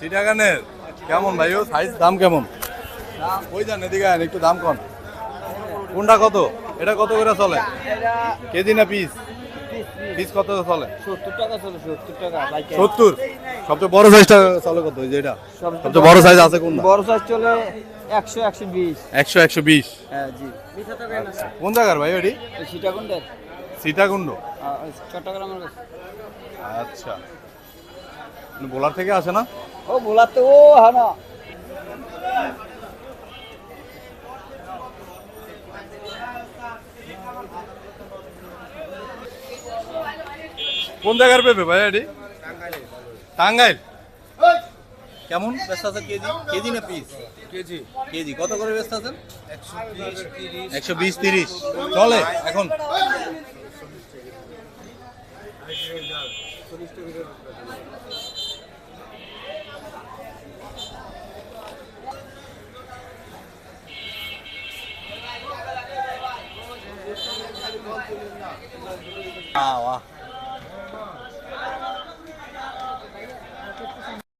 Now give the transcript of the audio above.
সিটাগানের কেমন ভাই? ও সাইজ দাম কেমন? ওই যান এদিকে একটু দাম কম। কোনটা কত? এটা কত করে চলে? কেজি না পিস পিস কত চলে? সত্তর টাকা চলে সত্তর টাকা সত্তর? সবচেয়ে বড় সাইজটা চলে কত? যে এটা। সবচেয়ে বড় সাইজ আছে কোনটা? বড় সাইজ চলে একশো একশো বিশ। একশো একশো বিশ। হ্যাঁ জি। কোন জায়গার ভাই ওটি? সীতাকুণ্ডের। সীতাকুণ্ড। চট্টগ্রামের আচ্ছা। বোলার থেকে আসে না? ও ভোলাতে ও হানা কোন জায়গার পেঁপে ভাই এটি? টাঙ্গাইল। কেমন? ব্যস্ত আছে কেজি? কেজি না পিস কেজি। কেজি। কত করে ব্যস্ত আছেন? একশো বিশ তিরিশ। চলে এখন। 好啊